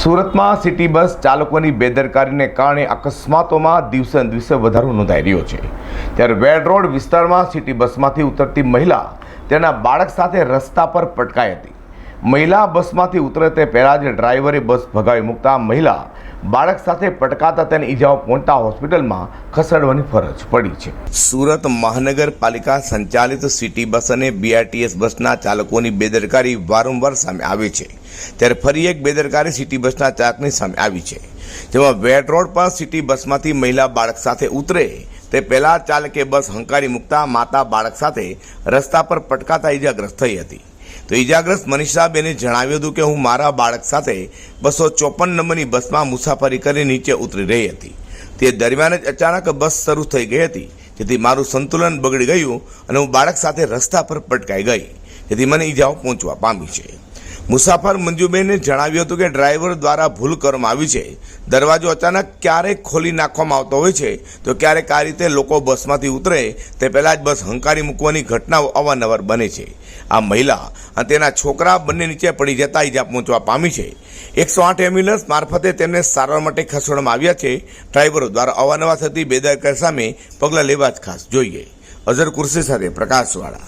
સુરતમાં city bus ચાલકોની બેદરકારીને કારણે અકસ્માતોમાં દિવસે દિવસે વધારો નોંધાઈ રહ્યો છે. ત્યારે વેડ રોડ વિસ્તારમાં સિટી બસમાંથી ઉતરતી મહિલા તેના બાળક સાથે રસ્તા પર પટકાઈ હતી. મહિલા બસમાંથી ઉતરે તે પહેલાં જ ડ્રાઈવરે બસ ભગાવી મૂકતા મહિલા બાળક સાથે પટકાતા તેને ઈજાઓ પહોંચતા હોસ્પિટલમાં ખસેડવાની ફરજ પડી છે. સુરત મહાનગરપાલિકા સંચાલિત સિટી બસ અને બીઆરટીએસ બસના ચાલકોની બેદરકારી વારંવાર સામે આવી છે. ત્યારે ફરી એક બેદરકારી સિટી બસના ચાલકની સામે આવી છે. જેમાં વેટ રોડ પર સિટી બસમાંથી મહિલા બાળક સાથે ઉતરે તે પહેલા ચાલકે બસ હંકારી મૂકતા માતા બાળક સાથે રસ્તા પર પટકાતા ઈજાગ્રસ્ત થઈ હતી. તો ઈજાગ્રસ્ત મનીષાબેને જણાવ્યું હતું કે હું મારા બાળક સાથે બસો ચોપન નંબરની બસમાં મુસાફરી કરી નીચે ઉતરી રહી હતી. તે દરમિયાન જ અચાનક બસ શરૂ થઈ ગઈ હતી. જેથી મારું સંતુલન બગડી ગયું અને હું બાળક સાથે રસ્તા પર પટકાઈ ગઈ. જેથી મને ઈજાઓ પહોંચવા પામી છે. મુસાફર મંજુબેને જણાવ્યું હતું કે ડ્રાઈવર દ્વારા ભૂલ કરવામાં આવી છે. દરવાજો અચાનક ક્યારેક ખોલી નાખવામાં આવતો હોય છે, તો ક્યારેક આ રીતે લોકો બસમાંથી ઉતરે, તે પહેલાં જ બસ હંકારી મૂકવાની ઘટનાઓ અવારનવાર બને છે. આ મહિલા અને તેના છોકરા બંને નીચે પડી જતા ઈજા પહોંચવા પામી છે. એકસો આઠ એમ્બ્યુલન્સ મારફતે તેમને સારવાર માટે ખસેડવામાં આવ્યા છે. ડ્રાઈવરો દ્વારા અવારનવાર થતી બેદરકારી સામે પગલાં લેવા જ ખાસ જોઈએ. અઝર કુર્સી સાથે પ્રકાશવાળા.